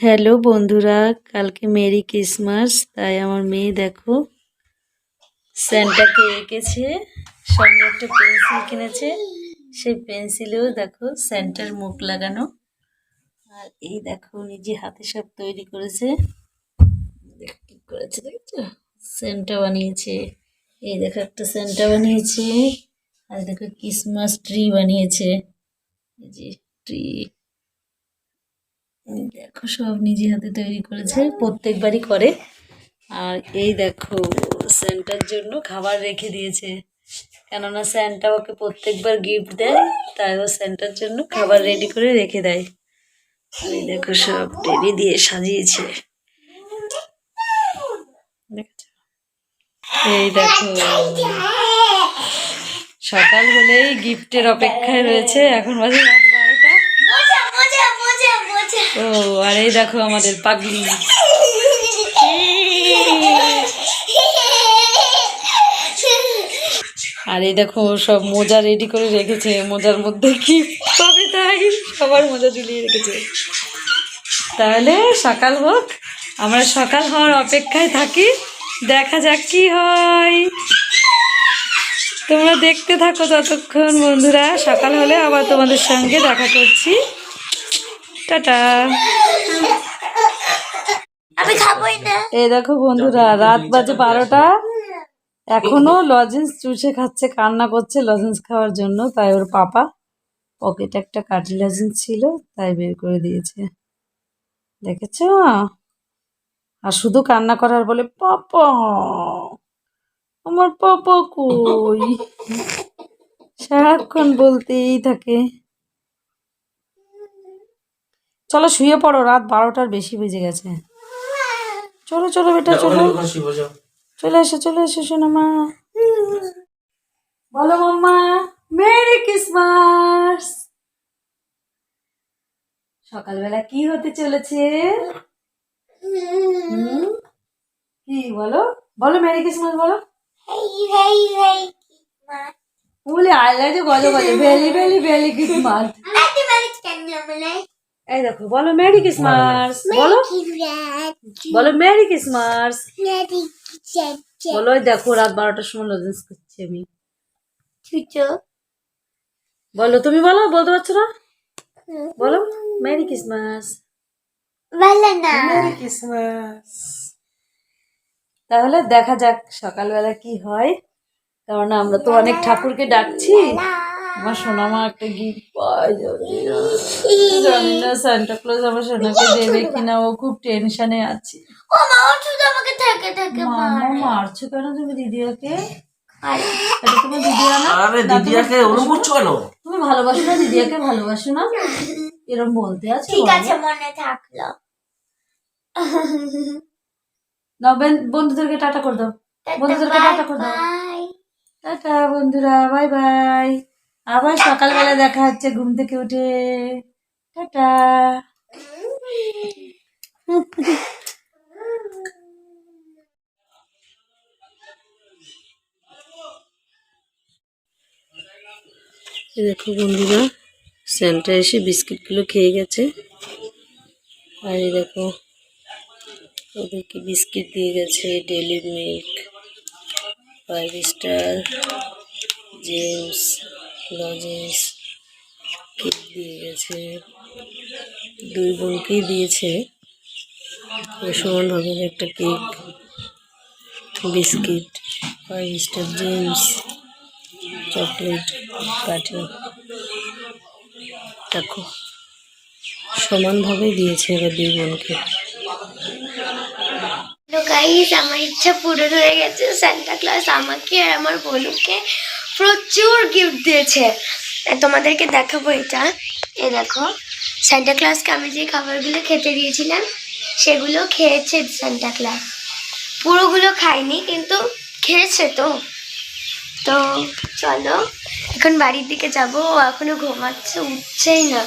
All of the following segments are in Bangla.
হ্যালো বন্ধুরা, কালকে মেরি ক্রিসমাস, তাই আমার মেয়ে দেখো স্যান্টাকে এঁকেছে সঙ্গে একটা পেন্সিল কিনেছে, সেই পেন্সিলেও দেখো স্যান্টার মুখ লাগানো। আর এই দেখো নিজে হাতে সব তৈরি করেছে, দেখো কি করেছে, দেখছ? সেন্টা বানিয়েছে, এই দেখো একটা সেন্টা বানিয়েছে, আর দেখো ক্রিসমাস ট্রি বানিয়েছে, এই যে ট্রি। দেখো, সব নিজে হাতে তৈরি করেছে, প্রত্যেকবারই করে। আর এই দেখো, স্যান্টার জন্য খাবার রেখে দিয়েছে। কেননা স্যান্টা ওকে প্রত্যেকবার গিফট দেয়, তাই ও স্যান্টার জন্য খাবার রেডি করে রেখে দেয়। আর এই দেখো, সব টেডি দিয়ে সাজিয়েছে। এই দেখো, সকাল হলেই গিফটের অপেক্ষায় রয়েছে, এখন বাজে রাত বারোটা মজা মজা মজা মজা ও, আর এই দেখো আমাদের পাগলি। আর এই দেখো সব মোজা রেডি করে রেখেছে। মোজার মধ্যে কি পাবে তাই? সবার মোজা ঝুলিয়ে রেখেছে। তাহলে সকাল হোক, আমরা সকাল হওয়ার অপেক্ষায় থাকি। দেখা যাক কি হয়। তোমরা দেখতে থাকো ততক্ষণ বন্ধুরা। সকাল হলে আবার তোমাদের সঙ্গে দেখা করছি। টাটা। আমি খাবোই না। এই দেখো বন্ধুরা রাত বাজে বারোটা। এখনও লজেন্স চুষে খাচ্ছে কান্না করছে লজেন্স খাওয়ার জন্য তাই ওর পাপা পকেটে একটা কাঠি লজেন্স ছিল তাই বের করে দিয়েছে। দেখেছ? আর শুধু কান্না করার বলে পাপা আমার পাপা কই? সারাক্ষণ বলতেই থাকে। চলো শুয়ে পড়ো রাত বারোটার বেশি বেজে গেছে। চলো চলো বেটা চলো। চলে এসো চলে এসো শোনো মা। বলো মাম্মা মেরি ক্রিসমাস। সকালবেলা কি হতে চলেছে? কি বলো? বলো মেরি ক্রিসমাস বলো। হেই হেই হেই মা বলে আই লাইক গজে গজে ভেলি ভেলি ভেলি ক্রিসমাস এই দেখো বলো মেরি ক্রিসমাস বলো রাত বলো মেরি ক্রিসমাস বলো দেখো রাত বারোটার সময় লজেন্স করছি আমি। বলো তুমি বলো বলতে পারছ না? বলো মেরি ক্রিসমাস না। তাহলে দেখা যাক সকালবেলা কি হয়। কারণ আমরা তো অনেক ঠাকুরকে ডাকছি। আমার সোনামা একটা গিফট পায় যদি না। জানি না সান্টা ক্লজ আমার সোনাকে দেবে কিনা ও খুব টেনশনে আছে। ও মা ও শুধু আমাকে থাকে থাকে মামা মারছো কেন তুমি দিদিয়াকে? আরে। এটা তোমার দিদিয়া না? আরে দিদিয়াকে অনুভব করছ কেন? তুমি ভালোবাসো না দিদিয়াকে ভালোবাসো না? এরম বলতে আছে ঠিক। আছে মনে থাকল। নাও বন্ধুদেরকে টাটা করে দাও। বন্ধুদেরকে টাটা করে দাও। বাই। টাটা বন্ধুরা বাই বাই। আবার সকালবেলা দেখা হচ্ছে, ঘুম থেকে উঠে। টাটা। দেখো বন্ধুরা স্যান্টা এসে বিস্কিটগুলো খেয়ে গেছে। আর দেখো, ওদেরকে বিস্কিট দিয়ে গেছে, Dairy Milk, Five Star, Gems. Lozenges cake দিয়ে গেছে, দুই বোনকেই দিয়েছে। সমান হবে একটা cake, biscuit, Five Star Gems, chocolate, কাঠি। দেখো সমানভাবে দিয়েছে এবার দুই বোনকে। আমার ইচ্ছা পূরণ হয়ে গেছে সান্টা ক্লাস আমাকে আর আমার বোনুকে প্রচুর গিফট দিয়েছে। তোমাদেরকে দেখাবো এটা। এ, দেখো। সান্টা ক্লাসকে আমি যে খাবারগুলো খেতে দিয়েছিলাম, সেগুলো খেয়েছে সান্টা ক্লাস পুরোগুলো খাইনি, কিন্তু খেয়েছে তো। তো চলো, এখন বাড়ির দিকে যাব। এখনও ঘুমাচ্ছে, উঠছেই না।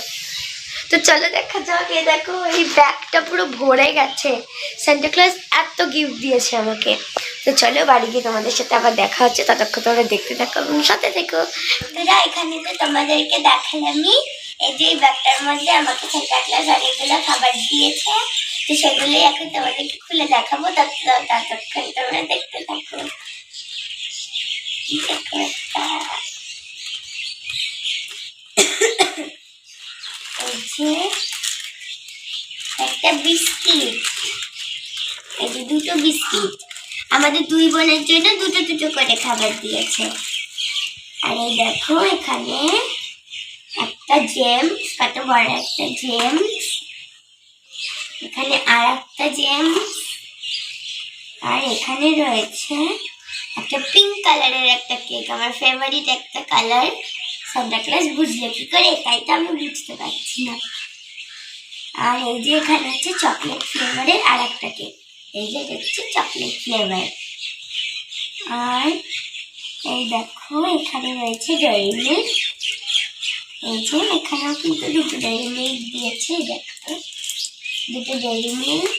তো চলো দেখা যাক এ দেখো, এই ব্যাগটা পুরো ভরে গেছে। সান্টা ক্লাস এত গিফট দিয়েছে আমাকে। তো চলো বাড়ি গিয়ে তোমাদের সাথে আবার দেখা হচ্ছে। ততক্ষণ তোমরা দেখতে থাকো এবং সাথে থেকো। তোরা এখানে তো তোমাদেরকে দেখালামই এই যে এই ব্যাগটার মধ্যে আমাকে সেন্টা ক্লাস অনেকগুলো খাবার দিয়েছে। তো সেগুলোই এখন তোমাদেরকে খুলে দেখাবো। তত- ততক্ষণ তোমরা দেখতে থাকো। দেখো একটা। একটা বিস্কিট। এই যে দুটো বিস্কিট। আমাদের দুই বোনের জন্য দুটো দুটো করে খাবার দিয়েছে। আর এই দেখো, এখানে একটা জেমস কত বড় একটা জেমস এখানে আর একটা জেমস আর এখানে রয়েছে একটা পিঙ্ক কালারের একটা কেক আমার ফেভারিট একটা কালার সান্টা ক্লাস বুঝলে কি করে? এটাই তো আমি বুঝতে পারছি না। আর এই যে এখানে হচ্ছে চকলেট ফ্লেভারের আর একটা কেক এই যে দেখছি চকলেট ফ্লেভার আর এই দেখো, এখানে রয়েছে ডেয়ারি মিল্ক এই যে এখানেও কিন্তু দুটো ডেয়ারি মিল্ক দিয়েছে দেখো। দুটো ডেয়ারি মিল্ক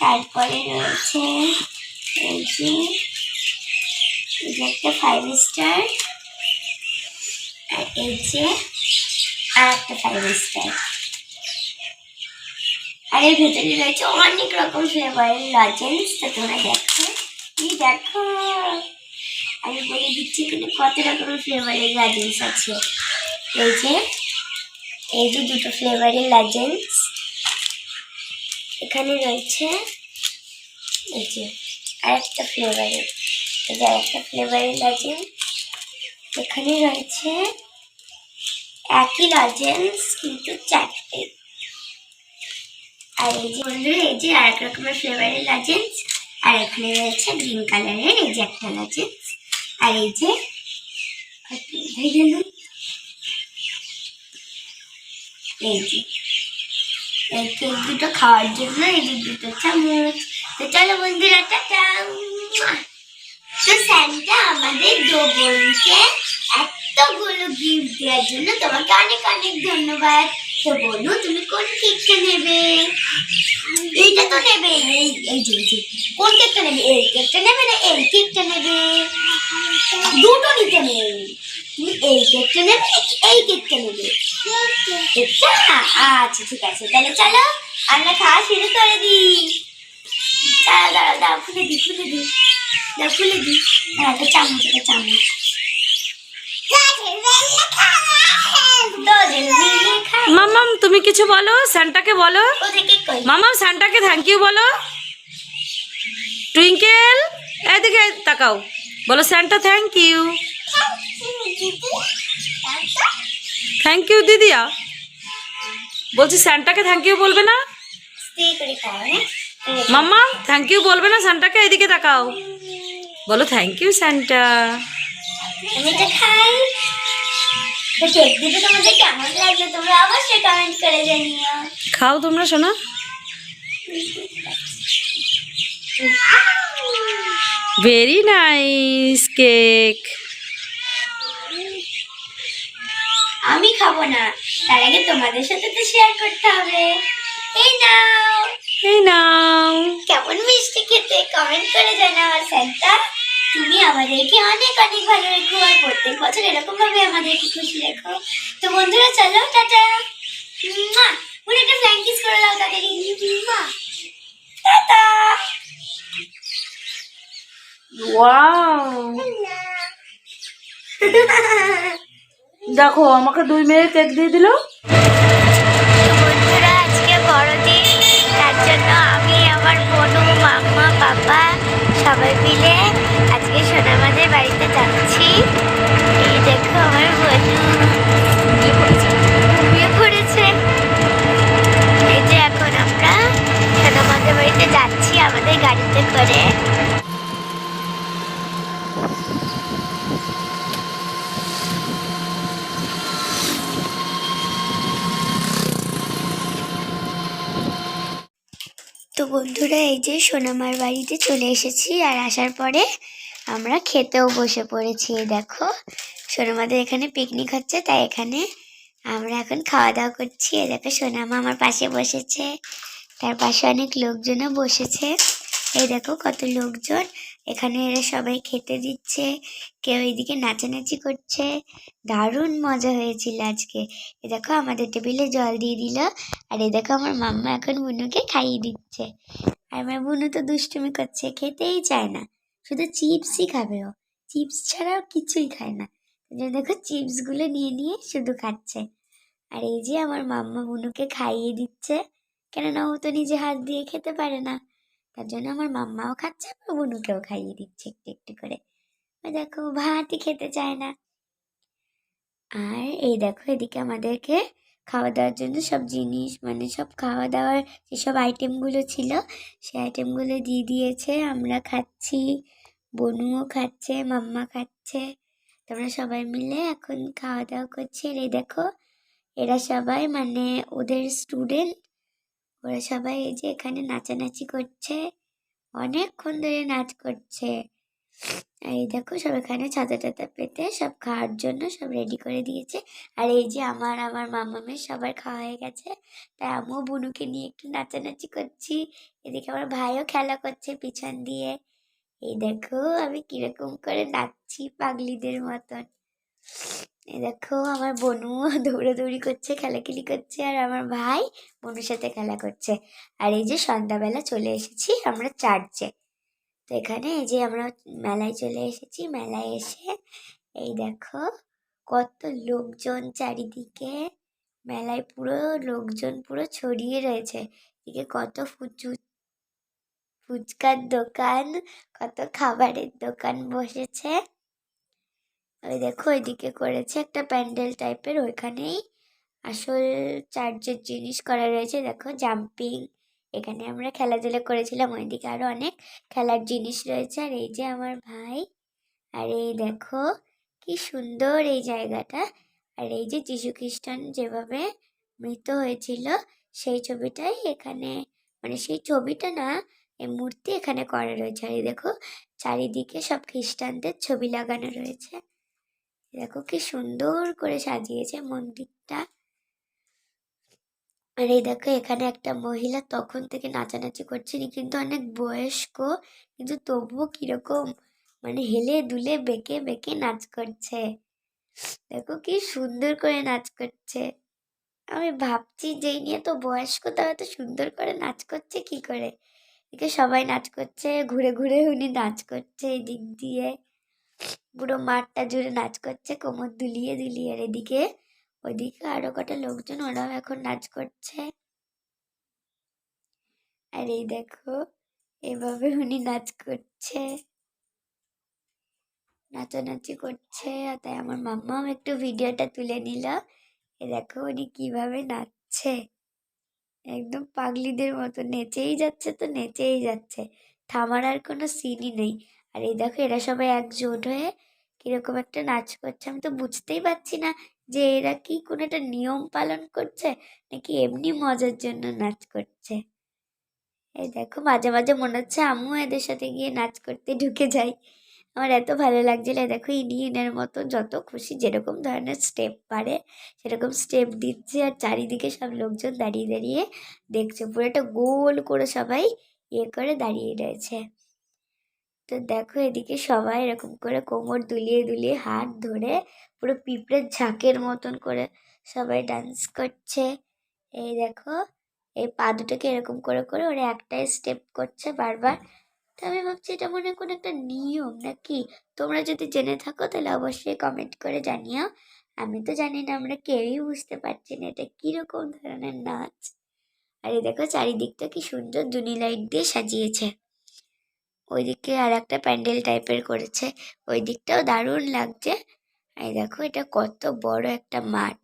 তারপরে রয়েছে এই যে একটা ফাইভ স্টার এই যে আর একটা ফাইভ স্টার আর এর ভেতরে রয়েছে অনেক রকম ফ্লেভারের লজেন্স তো তোমরা দেখো। এই দেখো। আমি বলে দিচ্ছি এখানে কত রকমের ফ্লেভারের লজেন্স আছে। এই যে এই যে দুটো ফ্লেভারের লজেন্স এখানে রয়েছে, এই যে আর একটা ফ্লেভারের এই যে একটা ফ্লেভারের লজেন্স এখানে রয়েছে একই লজেন্স কিন্তু চারটে। আর এই যে বন্ধুরা, এই যে আর এক রকমের ফ্লেভারের লজেন্স আর এখানে রয়েছে গ্রিন কালারের এই যে একটা লজেন্স আর এই যে এই যে কেক দুটো খাওয়ার জন্য এই যে দুটো চামচ। তো চলো বন্ধুরা, টাটা। তো স্যান্টা আমাদের দো বোনকে এতগুলো গিফট দেওয়ার জন্য তোমাকে অনেক অনেক ধন্যবাদ। তো বলো, তুমি কোন কেকটা নেবে? এইটা তো নেবে, এই এই যে কোন কেকটা নেবে? এই কেকটা নেবে না এই কেকটা নেবে? দুটো নিতে নেই। তুমি এই কেকটা নেবে, এই কেকটা নেবে। আচ্ছা ঠিক আছে। তাহলে চলো, আমরা খাওয়া শুরু করে দিই। দাঁড়া দাঁড়া দাও খুলে দিই খুলে দিই। দাও খুলে দিই। হ্যাঁ একটা চামচ একটা চামচ। মামাম, তুমি কিছু বলো? স্যান্টাকে বলো? মামাম, স্যান্টাকে থ্যাংক ইউ বলো। টুইঙ্কেল, এদিকে তাকাও। বলো, Santa thank you thank you দিদিয়া বলছি, স্যান্টাকে থ্যাংক ইউ বলবে না? মাম্মা থ্যাংক ইউ বলবে না, স্যান্টাকে এদিকে তাকাও। বলো থ্যাংক ইউ স্যান্টা। আমি এটা খাই। তো কেক দুটো তোমাদের কেমন লাগল তোমরা অবশ্যই কমেন্ট করে জানিও। খাও তোমরা শোনা। ভেরি নাইস কেক আমি খাব না তার আগে তোমাদের সাথে তো শেয়ার করতে হবে। এই নাও। এই নাও। কেমন মিষ্টি খেতে কমেন্ট করে জানাও আর স্যান্টা তুমি আমাদেরকে অনেক অনেক ভালো রেখো আর প্রত্যেক বছর এরকম ভাবে আমাদেরকে খুশি রেখো। তো বন্ধুরা চলো টাটা! মনে একটা ফ্ল্যাং কিস করে দাও! টাটা। দেখো আমাকে দুই মেয়ে কেক দিয়ে দিল। বন্ধুরা আজকে বড়দিন। তার জন্য আমি আমার বোনু মাম্মা পাপা সবাই মিলে আজকে সোনামাদের বাড়িতে যাচ্ছি। এই দেখো আমার বোনু ঘুমিয়ে পড়েছে এই যে এখন আমরা বাড়িতে যাচ্ছি আমাদের গাড়িতে তো বন্ধুরা, এই যে সোনামার বাড়িতে চলে এসেছি আর আসার পরে আমরা খেতেও বসে পড়েছি দেখো। সোনামাদের এখানে পিকনিক হচ্ছে, তাই এখানে আমরা এখন খাওয়া দাওয়া করছি। এই দেখো, সোনামা আমার পাশে বসেছে, তার পাশে অনেক লোকজনও বসেছে। এই দেখো, কত লোকজন। এখানে এরা সবাই খেতে দিচ্ছে, কেউ এইদিকে নাচানাচি করছে। দারুণ মজা হয়েছিল আজকে। এ দেখো, আমাদের টেবিলে জল দিয়ে দিল, আর এ দেখো, আমার মাম্মা এখন বুনুকে খাইয়ে দিচ্ছে। আর আমার বুনু তো দুষ্টুমি করছে, খেতেই চায় না। শুধু চিপসই খাবে ও। চিপস ছাড়াও কিছুই খায় না। যে দেখো চিপসগুলো নিয়ে নিয়ে শুধু খাচ্ছে। আর এই যে আমার মাম্মা বুনুকে খাইয়ে দিচ্ছে। কেননা ও তো নিজে হাত দিয়ে খেতে পারে না। তার জন্য আমার মাম্মাও খাচ্ছে আমার বুনুকেও খাইয়ে দিচ্ছে একটু একটু করে। দেখো ভাতই খেতে চায় না। আর এই দেখো, এদিকে আমাদেরকে খাওয়া দাওয়ার জন্য সব জিনিস মানে সব খাওয়া দাওয়ার যেসব আইটেমগুলো ছিল, সেই আইটেমগুলো দিয়ে দিয়েছে। আমরা খাচ্ছি, বনুও খাচ্ছে, মাম্মা খাচ্ছে। তোমরা সবাই মিলে এখন খাওয়া দাওয়া করছি এই দেখো, এরা সবাই মানে ওদের স্টুডেন্ট ওরা সবাই এই যে এখানে নাচানাচি করছে। অনেকক্ষণ ধরে নাচ করছে। আর এই দেখো, সব এখানে ছাতা টাতা পেতে সব খাওয়ার জন্য সব রেডি করে দিয়েছে। আর এই যে আমার আমার মামামের সবার খাওয়া হয়ে গেছে। তাই আমিও বুনুকে নিয়ে একটু নাচানাচি করছি। এদিকে আমার ভাইও খেলা করছে পিছন দিয়ে। এই দেখো, আমি কীরকম করে নাচছি পাগলিদের মতন। এই দেখো, আমার বনু দৌড়াদৌড়ি করছে, খেলাখেলি করছে, আর আমার ভাই বনুর সাথে খেলা করছে। আর এই যে সন্ধ্যাবেলা চলে এসেছি আমরা চার্চে। তো এখানে এই যে আমরা মেলায় চলে এসেছি। মেলায় এসে এই দেখো কত লোকজন চারিদিকে। মেলায় পুরো লোকজন পুরো ছড়িয়ে রয়েছে। এদিকে কত ফুচু ফুচকার দোকান, কত খাবারের দোকান বসেছে। ওই দেখো ওইদিকে করেছে একটা প্যান্ডেল টাইপের। ওইখানেই আসল চার্জের জিনিস করা রয়েছে। দেখো জাম্পিং এখানে আমরা খেলাধুলা করেছিলাম, ওইদিকে আরও অনেক খেলার জিনিস রয়েছে। আর এই যে আমার ভাই, আর এই দেখো কি সুন্দর এই জায়গাটা। আর এই যে যীশু খ্রিস্টান যেভাবে মৃত হয়েছিল, সেই ছবিটাই এখানে মানে সেই ছবিটা না, এই মূর্তি এখানে করা রয়েছে। আর এই দেখো চারিদিকে সব খ্রিস্টানদের ছবি লাগানো রয়েছে। দেখো কি সুন্দর করে সাজিয়েছে মন্দিরটা। আর এই দেখো, এখানে একটা মহিলা তখন থেকে নাচানাচি করছে। কিন্তু অনেক বয়স্ক, কিন্তু তবুও কীরকম মানে হেলে দুলে বেঁকে বেঁকে নাচ করছে। দেখো কি সুন্দর করে নাচ করছে। আমি ভাবছি যে নিয়ে তো বয়স্ক, তাও তো সুন্দর করে নাচ করছে কি করে? এদিকে সবাই নাচ করছে, ঘুরে ঘুরে উনি নাচ করছে এদিক দিয়ে। পুরো মাঠটা জুড়ে নাচ করছে, কোমর দুলিয়ে দুলিয়ে এদিকে ওইদিকে আরও কটা লোকজন ওরাও এখন নাচ করছে। আর এই দেখো, এভাবে উনি নাচ করছে। নাচানাচি করছে। আর তাই আমার মাম্মাও একটু ভিডিওটা তুলে নিল। এ দেখো উনি কীভাবে নাচছে। একদম পাগলিদের মতো, নেচেই যাচ্ছে তো নেচেই যাচ্ছে। থামার আর কোনো সিনই নেই। আর এই দেখো এরা সবাই একজোট হয়ে কীরকম একটা নাচ করছে, আমি তো বুঝতেই পারছি না যে এরা কি কোনো একটা নিয়ম পালন করছে, নাকি এমনি মজার জন্য নাচ করছে? এই দেখো, মাঝে মাঝে মনে হচ্ছে আমিও এদের সাথে গিয়ে নাচ করতে ঢুকে যাই। আমার এত ভালো লাগছিল। দেখো, ইনি ইনের মতো যত খুশি যেরকম ধরনের স্টেপ পারে, সেরকম স্টেপ দিচ্ছে আর চারিদিকে সব লোকজন দাঁড়িয়ে দাঁড়িয়ে দেখছে। পুরো একটা গোল করে সবাই ইয়ে করে দাঁড়িয়ে রয়েছে। তো দেখো এদিকে সবাই এরকম করে কোমর দুলিয়ে দুলিয়ে হাত ধরে পুরো পিঁপড়ের ঝাঁকের মতন করে সবাই ডান্স করছে। এই দেখো, এই পা দুটোকে এরকম করে করে ওরা একটাই স্টেপ করছে বারবার। তো আমি ভাবছি এটা মনে কোনো একটা নিয়ম নাকি? তোমরা যদি জেনে থাকো তাহলে অবশ্যই কমেন্ট করে জানিও। আমি তো জানি না, আমরা কেউই বুঝতে পারছি না এটা কীরকম ধরনের নাচ। আর এই দেখো চারিদিকটা কি সুন্দর দুনি লাইট দিয়ে সাজিয়েছে। ওইদিকে আর একটা প্যান্ডেল টাইপের করেছে। ওই দিকটাও দারুণ লাগছে। এই দেখো, এটা কত বড় একটা মাঠ।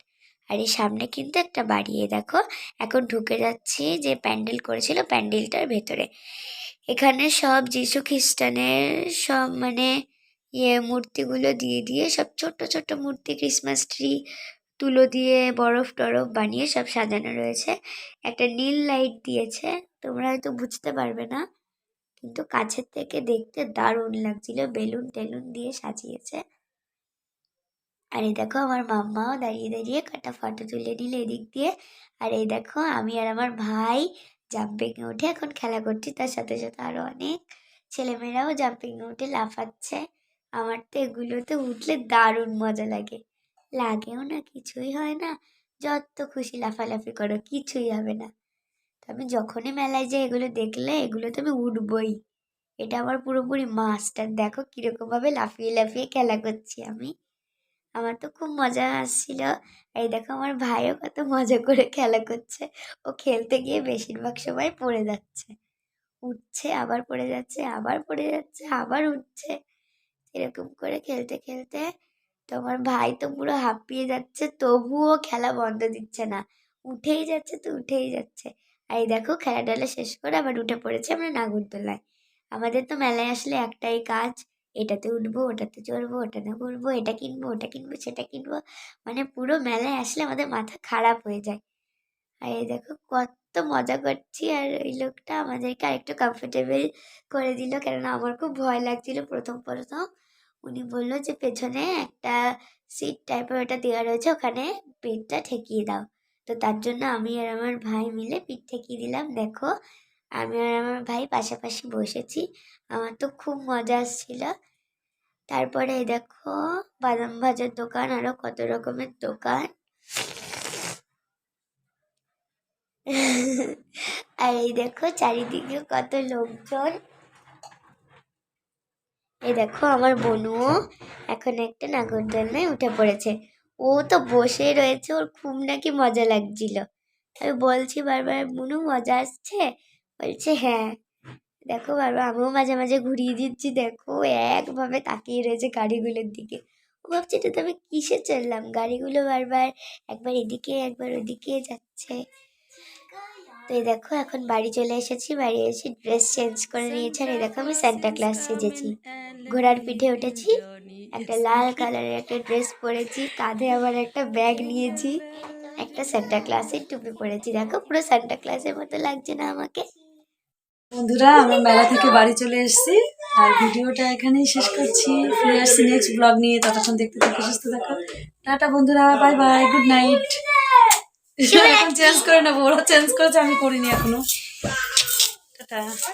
আর এই সামনে কিন্তু একটা বাড়ি। দেখো, এখন ঢুকে যাচ্ছি যে প্যান্ডেল করেছিল প্যান্ডেলটার ভেতরে। এখানে সব যীশু খ্রিস্টানের সব মানে ইয়ে মূর্তিগুলো দিয়ে দিয়ে সব ছোট্ট ছোট্ট মূর্তি, ক্রিসমাস ট্রি তুলো দিয়ে বরফ টরফ বানিয়ে সব সাজানো রয়েছে। একটা নীল লাইট দিয়েছে। তোমরা হয়তো বুঝতে পারবে না। কিন্তু কাছের থেকে দেখতে দারুণ লাগছিল। বেলুন টেলুন দিয়ে সাজিয়েছে। আর এই দেখো আমার মাম্মাও দাঁড়িয়ে দাঁড়িয়ে কটা ফটো তুলে নিল এদিক দিয়ে। আর এই দেখো আমি আর আমার ভাই জাম্পিংয়ে উঠে এখন খেলা করছি। তার সাথে সাথে আরও অনেক ছেলেমেয়েরাও জাম্পিং উঠে লাফাচ্ছে। আমার তো এগুলোতে উঠলে দারুণ মজা লাগে। লাগেও না, কিছুই হয় না। যত খুশি লাফালাফি করো, কিছুই হবে না। আমি যখনই মেলায় যাই, এগুলো দেখলে এগুলো তো আমি উঠবই। এটা আমার পুরোপুরি মাস্টার। দেখো কীরকমভাবে লাফিয়ে লাফিয়ে খেলা করছি আমি। আমার তো খুব মজা আসছিল। এই দেখো আমার ভাইও কত মজা করে খেলা করছে। ও খেলতে গিয়ে বেশিরভাগ সময় পড়ে যাচ্ছে। উঠছে, আবার পড়ে যাচ্ছে, আবার পড়ে যাচ্ছে, আবার উঠছে। এরকম করে খেলতে খেলতে তোমার ভাই তো পুরো হাঁপিয়ে যাচ্ছে। তবুও খেলা বন্ধ দিচ্ছে না। উঠেই যাচ্ছে তো উঠেই যাচ্ছে। আর এই দেখো খেলা টেলা শেষ করে আবার উঠে পড়েছে আমরা নাগরদোলায়। আমাদের তো মেলায় আসলে একটাই কাজ, এটাতে উঠবো, ওটাতে চড়বো, ওটাতে ঘুরবো, এটা কিনবো, ওটা কিনবো, সেটা কিনবো। মানে পুরো মেলায় আসলে আমাদের মাথা খারাপ হয়ে যায়। আর এই দেখো কত মজা করছি আর ওই লোকটা আমাদেরকে আরেকটু কমফোর্টেবল করে দিল। কেননা আমার খুব ভয় লাগছিল প্রথম প্রথম। উনি বলল যে, পেছনে একটা সিট টাইপের ওটা দেওয়া রয়েছে, ওখানে পেটটা ঠেকিয়ে দাও। তো তার জন্য আমি আর আমার ভাই মিলে পিঠ ঠেকিয়ে দিলাম। দেখো, আমি আর আমার ভাই পাশাপাশি বসেছি। আমার তো খুব মজা আসছিল। তারপরে দেখো, বাদাম ভাজার দোকান আরও কত রকমের দোকান। আর এই দেখো, চারিদিকে কত লোকজন। এই দেখো, আমার বনুও এখন একটা নাগরদোলনায় উঠে পড়েছে। ও তো বসে রয়েছে ওর খুব নাকি মজা লাগছিল। আমি বলছি বারবার বুনু মজা আসছে? বলছে হ্যাঁ। দেখো বারবার আমিও মাঝে মাঝে ঘুরিয়ে দিচ্ছি দেখো একভাবে তাকিয়ে রয়েছে গাড়িগুলোর দিকে। ও ভাবছে এটা তো আমি কিসে চললাম? গাড়িগুলো বারবার একবার এদিকে একবার ওদিকে যাচ্ছে। তো এই দেখো এখন বাড়ি চলে এসেছি বাড়ি এসে ড্রেস চেঞ্জ করে নিয়েছি আর এই দেখো আমি সান্টা ক্লাস সেজেছি। ঘোড়ার পিঠে উঠেছি একটা লাল কালারের একটা ড্রেস পরেছি কাঁধে আবার একটা ব্যাগ নিয়েছি একটা সান্টা ক্লাসের টুপি পরেছি। দেখো পুরো সান্টা ক্লাসের মতো লাগছে না আমাকে। বন্ধুরা আমরা মেলা থেকে বাড়ি চলে এসেছি আর ভিডিওটা এখানেই শেষ করছি। ফিরে আসছি নেক্সট ব্লগ নিয়ে ততক্ষণ দেখতে থাকো সুস্থ থাকো। টাটা বন্ধুরা বাই বাই গুড নাইট। এখন চেঞ্জ করে নেব ওরা চেঞ্জ করেছে আমি করিনি এখনও। টাটা।